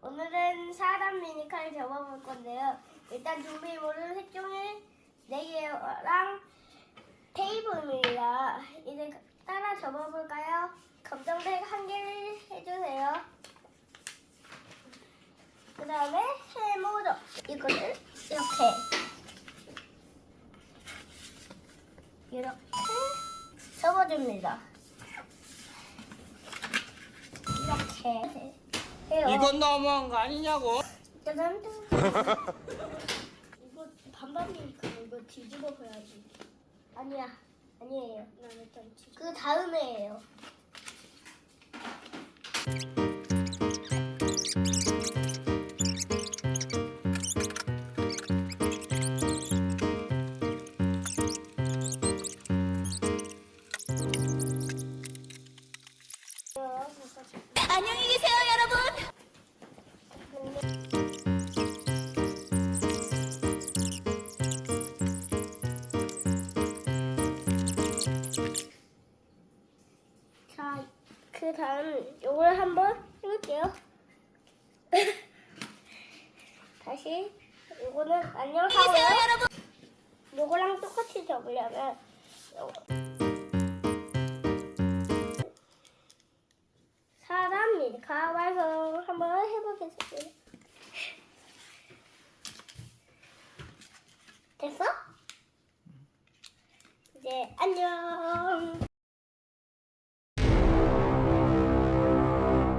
오늘은 사람 미니카를 접어볼 건데요. 일단 준비물은 색종이 4개랑 테이블입니다. 이제 따라 접어볼까요? 검정색 한 개를 해주세요. 그 다음에 해모도 이거를 이렇게 이렇게 접어줍니다. 이렇게 해요. 이건 너무한 거 아니냐고? 짜잔. 이거 반반이니까 이거 뒤집어 봐야지. 아니야, 아니에요. 난 일단 뒤집어. 그 다음에예요. 안녕히 자, 그 다음 요걸 한번 해볼게요. 다시 요거는 안녕 안녕히 계세요, 하고요. 여러분. 요거랑 똑같이 접으려면 요거. 사람 밀카 완성 한번 해보겠습니다. 됐어? 이제 안녕.